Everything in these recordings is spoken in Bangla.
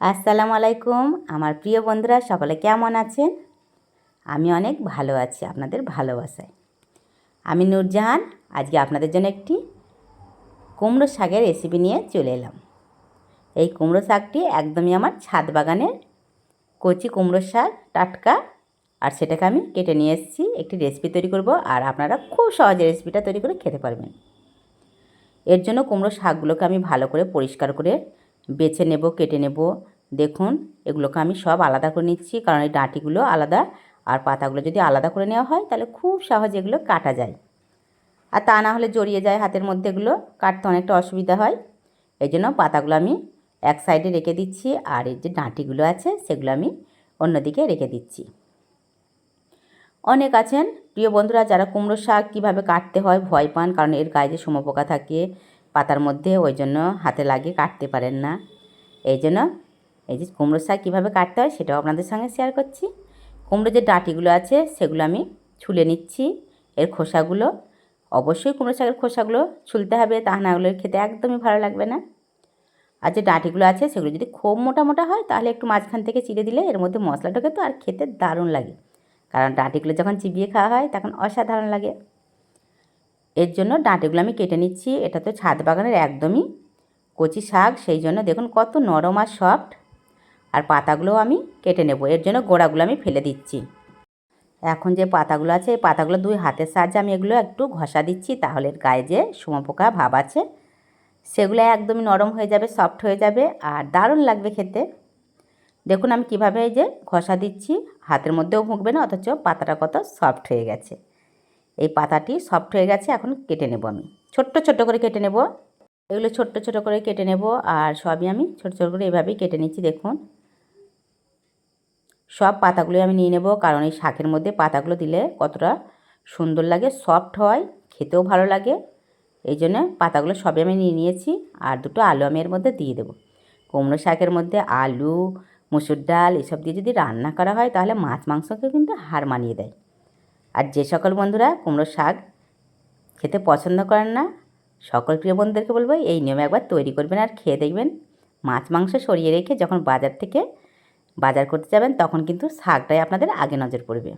আসসালামু আলাইকুম। আমার প্রিয় বন্ধুরা, সকলে কেমন আছেন? আমি অনেক ভালো আছি, আপনাদের ভালোবাসায়। আমি নূরজাহান, আজকে আপনাদের জন্য একটি কুমড়ো শাকের রেসিপি নিয়ে চলে এলাম। এই কুমড়ো শাকটি একদমই আমার ছাদ বাগানের কচি কুমড়ো শাক, টাটকা, আর সেটাকে আমি কেটে নিয়ে এসেছি, একটি রেসিপি তৈরি করব, আর আপনারা খুব সহজে রেসিপিটা তৈরি করে খেতে পারবেন। এর জন্য কুমড়ো শাকগুলোকে আমি ভালো করে পরিষ্কার করে বেছে নেব, কেটে নেব। দেখুন, এগুলোকে আমি সব আলাদা করে নিচ্ছি, কারণ এই ডাঁটিগুলো আলাদা। আর পাতাগুলো যদি আলাদা করে নেওয়া হয়, তাহলে খুব সহজে এগুলো কাটা যায়। আর তা না হলে জড়িয়ে যায় হাতের মধ্যে এগুলো, কাটতে অনেকটা অসুবিধা হয়। এই জন্য পাতাগুলো আমি এক সাইডে রেখে দিচ্ছি, আর এই যে ডাঁটিগুলো আছে, সেগুলো আমি অন্যদিকে রেখে দিচ্ছি। অনেক আছেন। প্রিয় বন্ধুরা, যারা কুমড়ো শাক কীভাবে কাটতে হয় ভয় পান, কারণ এর গায়ে যে সমপোকা থাকে পাতার মধ্যে ওই জন্য হাতে লাগিয়ে কাটতে পারেন না। এই জন্য এই যে কুমড়ো শাক কীভাবে কাটতে হয় সেটাও আপনাদের সঙ্গে শেয়ার করছি। কুমড়ো যে ডাঁটিগুলো আছে সেগুলো আমি ছুলে নিচ্ছি, এর খোসাগুলো। অবশ্যই কুমড়ো শাকের খোসাগুলো ছুলতে হবে, তা না হলে খেতে একদমই ভালো লাগবে না। আর যে ডাঁটিগুলো আছে সেগুলো যদি খুব মোটা মোটা হয় তাহলে একটু মাঝখান থেকে চিড়ে দিলে এর মধ্যে মশলা ঢোকে তো আর খেতে দারুণ লাগে। কারণ ডাঁটিগুলো যখন চিবিয়ে খাওয়া হয় তখন অসাধারণ লাগে। এর জন্য ডাঁটিগুলো আমি কেটে নিচ্ছি। এটা তো ছাদ বাগানের একদমই কচি শাক, সেই জন্য দেখুন কত নরম আর সফট। আর পাতাগুলোও আমি কেটে নেব। এর জন্য গোড়াগুলো আমি ফেলে দিচ্ছি। এখন যে পাতাগুলো আছে, এই পাতাগুলো দুই হাতের সাহায্যে আমি এগুলো একটু ঘষা দিচ্ছি। তাহলে গায়ে যে শুমপোকা ভাব আছে, সেগুলো একদমই নরম হয়ে যাবে, সফট হয়ে যাবে আর দারুণ লাগবে খেতে। দেখুন আমি কীভাবে এই যে ঘষা দিচ্ছি। হাতের মধ্যেও ভুঁকবে না, অথচ পাতাটা কত সফট হয়ে গেছে। এই পাতাটি সফট হয়ে গেছে, এখন কেটে নেব আমি। ছোট্ট ছোট্ট করে কেটে নেব। এগুলো ছোট্ট ছোট করে কেটে নেব, আর সবই আমি ছোট ছোট করে এভাবেই কেটে নিচ্ছি, দেখুন। সব পাতাগুলোই আমি নিয়ে নেব, কারণ এই শাকের মধ্যে পাতাগুলো দিলে কতটা সুন্দর লাগে, সফট হয়, খেতেও ভালো লাগে। এই জন্য পাতাগুলো সবই আমি নিয়ে নিয়েছি, আর দুটো আলু আমি এর মধ্যে দিয়ে দেবো। কুমড়ো শাকের মধ্যে আলু, মুসুর ডাল, এসব দিয়ে যদি রান্না করা হয়, তাহলে মাছ মাংসকে কিন্তু হার মানিয়ে দেয়। আর যে সকল বন্ধুরা কুমড়ো শাক খেতে পছন্দ করেন না, সকল প্রিয় বন্ধুদেরকে বলব এই নিয়মে একবার তৈরি করবেন আর খেয়ে দেখবেন। মাছ মাংস সরিয়ে রেখে যখন বাজার থেকে বাজার করতে যাবেন, তখন কিন্তু শাকটাই আপনাদের আগে নজর পড়বে।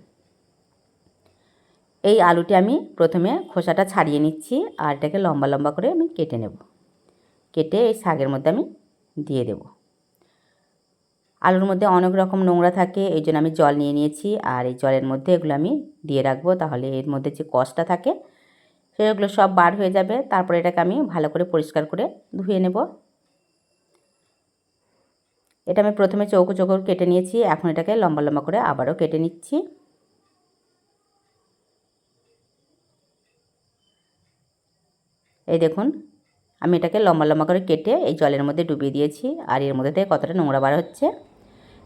এই আলুটি আমি প্রথমে খোসাটা ছাড়িয়ে নিচ্ছি আর এটাকে লম্বা লম্বা করে আমি কেটে নেব। কেটে এই শাকের মধ্যে আমি দিয়ে দেব। আলুর মধ্যে অনেক রকম নোংরা থাকে, এই জন্য আমি জল নিয়ে নিয়েছি। আর এই জলের মধ্যে এগুলো আমি দিয়ে রাখব, তাহলে এর মধ্যে যে কষটা থাকে, সেগুলো সব বার হয়ে যাবে। তারপরে এটাকে আমি ভালো করে পরিষ্কার করে ধুয়ে নেব। এটা আমি প্রথমে চৌকো চৌকো কেটে নিয়েছি, এখন এটাকে লম্বা লম্বা করে আবারও কেটে নিচ্ছি। এই দেখুন আমি এটাকে লম্বা লম্বা করে কেটে এই জলের মধ্যে ডুবিয়ে দিয়েছি, আর এর মধ্যে থেকে কতটা নোংরা বার হচ্ছে।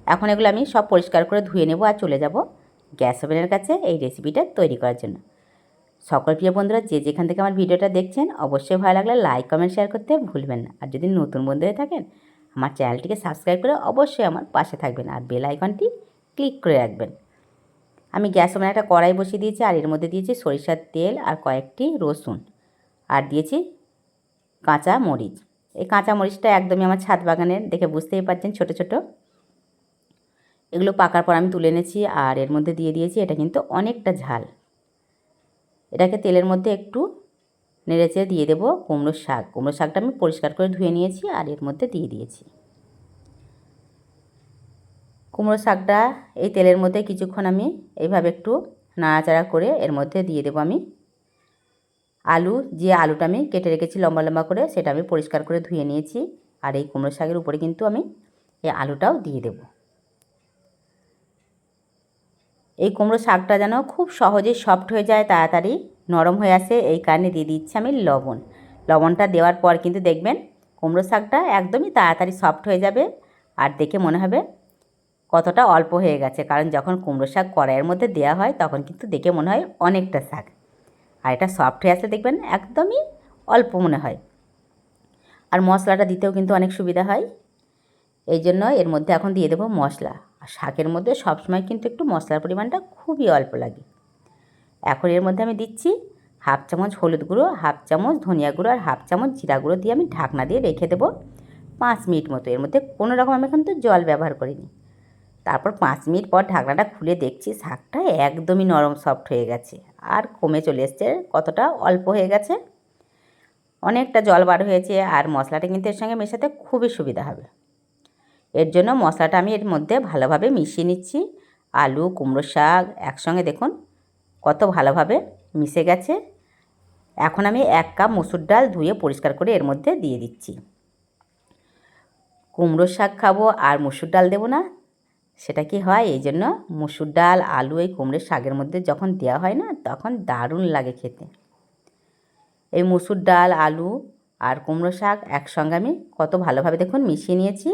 এখন এগুলো আমি সব পরিষ্কার করে ধুয়ে নেব আর চলে যাব গ্যাস ওভেনের কাছে এই রেসিপিটা তৈরি করার জন্য। সকল প্রিয় বন্ধুরা যে যেখান থেকে আমার ভিডিওটা দেখছেন, অবশ্যই ভালো লাগলে লাইক কমেন্ট শেয়ার করতে ভুলবেন না। আর যদি নতুন বন্ধু হয়ে থাকেন, আমার চ্যানেলটিকে সাবস্ক্রাইব করে অবশ্যই আমার পাশে থাকবেন আর বেল আইকনটি ক্লিক করে রাখবেন। আমি গ্যাস ওভেনে একটা কড়াই বসিয়ে দিয়েছি, আর এর মধ্যে দিয়েছি সরিষার তেল আর কয়েকটি রসুন। আর দিয়েছি কাঁচা মরিচ। এই কাঁচা মরিচটা একদমই আমার ছাদ বাগানের দেখে বুঝতেই পারছেন ছোট ছোট। এগুলো পাকার পর আমি তুলে এনেছি আর এর মধ্যে দিয়ে দিয়েছি এটা কিন্তু অনেকটা ঝাল। এটাকে তেলের মধ্যে একটু নেড়েচেড়ে দিয়ে দেবো কুমড়োর শাক। কুমড়োর শাকটা আমি পরিষ্কার করে ধুয়ে নিয়েছি আর এর মধ্যে দিয়ে দিয়েছি। কুমড়ো শাকটা এই তেলের মধ্যে কিছুক্ষণ আমি এইভাবে একটু নাড়াচাড়া করে এর মধ্যে দিয়ে দেবো আমি আলু, যে আলুটা আমি কেটে রেখেছি লম্বা লম্বা করে, সেটা আমি পরিষ্কার করে ধুয়ে নিয়েছি। আর এই কুমড়ো শাকের উপরে কিন্তু আমি এই আলুটাও দিয়ে দেব। এই কুমড়ো শাকটা যেন খুব সহজেই সফট হয়ে যায়, তাড়াতাড়ি নরম হয়ে আসে, এই কারণে দিয়ে দিচ্ছি আমি লবণ। লবণটা দেওয়ার পর কিন্তু দেখবেন, কুমড়ো শাকটা একদমই তাড়াতাড়ি সফট হয়ে যাবে। আর দেখে মনে হবে কতটা অল্প হয়ে গেছে, কারণ যখন কুমড়ো শাক কড়াইয়ের মধ্যে দেওয়া হয়, তখন কিন্তু দেখে মনে হয় অনেকটা শাক। আর এটা সফট হয়ে আসলে দেখবেন একদমই অল্প মনে হয়। আর মশলাটা দিতেও কিন্তু অনেক সুবিধা হয়। এই জন্য এর মধ্যে এখন দিয়ে দেবো মশলা। আর শাকের মধ্যে সবসময় কিন্তু একটু মশলার পরিমাণটা খুবই অল্প লাগে। এখন এর মধ্যে আমি দিচ্ছি হাফ চামচ হলুদ গুঁড়ো, হাফ চামচ ধনিয়া গুঁড়ো আর হাফ চামচ জিরা গুঁড়ো দিয়ে আমি ঢাকনা দিয়ে রেখে দেবো পাঁচ মিনিট মতো। এর মধ্যে কোনো রকম আমি কিন্তু জল ব্যবহার করিনি। তারপর পাঁচ মিনিট পর ঢাকনাটা খুলে দেখছি শাকটা একদমই নরম সফট হয়ে গেছে। আর কমে চলে এসছে, কতটা অল্প হয়ে গেছে? অনেকটা জল বার হয়েছে আর মশলাটা কিন্তু এর সঙ্গে মেশাতে খুবই সুবিধা হবে। এর জন্য মশলাটা আমি এর মধ্যে ভালোভাবে মিশিয়ে নিচ্ছি। আলু কুমড়ো শাক একসঙ্গে দেখুন কত ভালোভাবে মিশে গেছে। এখন আমি এক কাপ মুসুর ডাল ধুয়ে পরিষ্কার করে এর মধ্যে দিয়ে দিচ্ছি। কুমড়ো শাক খাব আর মুসুর ডাল দেবো না সেটা কি হয়? এই জন্য মুসুর ডাল, আলু, এই কুমড়োর শাকের মধ্যে যখন দেওয়া হয় না, তখন দারুণ লাগে খেতে। এই মুসুর ডাল, আলু আর কুমড়ো শাক একসঙ্গে আমি কত ভালোভাবে দেখুন মিশিয়ে নিয়েছি।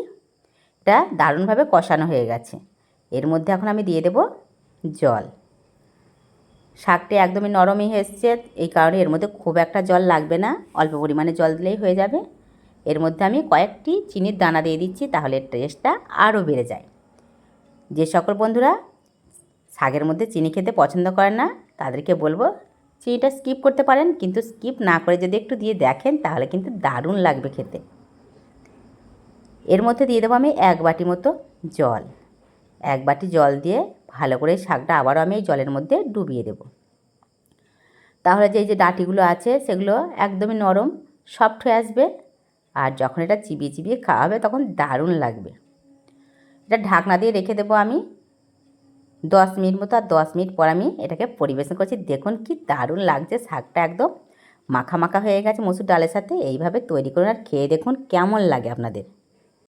এটা দারুণভাবে কষানো হয়ে গেছে। এর মধ্যে এখন আমি দিয়ে দেব জল। শাকটি একদমই নরমই এসছে, এই কারণে এর মধ্যে খুব একটা জল লাগবে না, অল্প পরিমাণে জল দিলেই হয়ে যাবে। এর মধ্যে আমি কয়েকটি চিনির দানা দিয়ে দিচ্ছি, তাহলে টেস্টটা আরও বেড়ে যায়। যে সকল বন্ধুরা শাকের মধ্যে চিনি খেতে পছন্দ করেন না, তাদেরকে বলব চিনিটা স্কিপ করতে পারেন, কিন্তু স্কিপ না করে যদি একটু দিয়ে দেখেন, তাহলে কিন্তু দারুণ লাগবে খেতে। এর মধ্যে দিয়ে দেবো আমি এক বাটি মতো জল। এক বাটি জল দিয়ে ভালো করে শাকটা আবারও আমি এই জলের মধ্যে ডুবিয়ে দেব। তাহলে যে যে ডাঁটিগুলো আছে, সেগুলো একদমই নরম, সফট হয়ে আসবে, আর যখন এটা চিবিয়ে চিবিয়ে খাওয়া হবে, তখন দারুণ লাগবে। এটা ঢাকনা দিয়ে রেখে দেবো আমি। দশ মিনিট মতো আর দশ মিনিট পর আমি এটাকে পরিবেশন করছি। দেখুন কি দারুণ লাগছে শাকটা একদম। মাখা মাখা হয়ে গেছে মসুর ডালের সাথে। এইভাবে তৈরি করুন আর খেয়ে দেখুন কেমন লাগে আপনাদের।